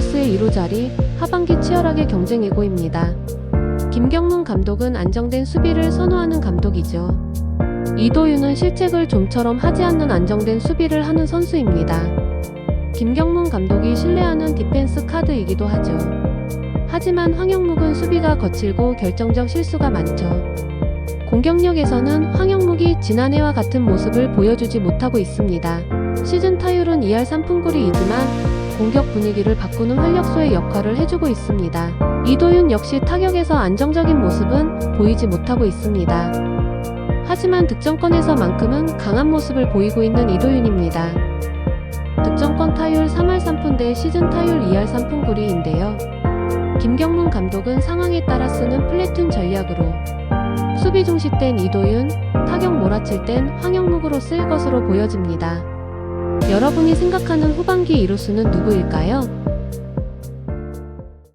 2루 자리 하반기 치열하게 경쟁이고입니다. 김경문 감독은 안정된 수비를 선호하는 감독이죠. 이도윤은 실책을 좀처럼 하지 않는 안정된 수비를 하는 선수입니다. 김경문 감독이 신뢰하는 디펜스 카드이기도 하죠. 하지만 황영묵은 수비가 거칠고 결정적 실수가 많죠. 공격력에서는 황영묵이 지난해와 같은 모습을 보여주지 못하고 있습니다. 시즌 타율은 2할 3푼 9리이지만 공격 분위기를 바꾸는 활력소의 역할을 해주고 있습니다. 이도윤 역시 타격에서 안정적인 모습은 보이지 못하고 있습니다. 하지만 득점권에서만큼은 강한 모습을 보이고 있는 이도윤입니다. 득점권 타율 3할 3푼 대 시즌 타율 2할 3푼 9리인데요. 김경문 감독은 상황에 따라 쓰는 플래툰 전략으로 수비 중시된 이도윤, 타격 몰아칠 땐 황영묵으로 쓸 것으로 보여집니다. 여러분이 생각하는 후반기 이루수는 누구일까요?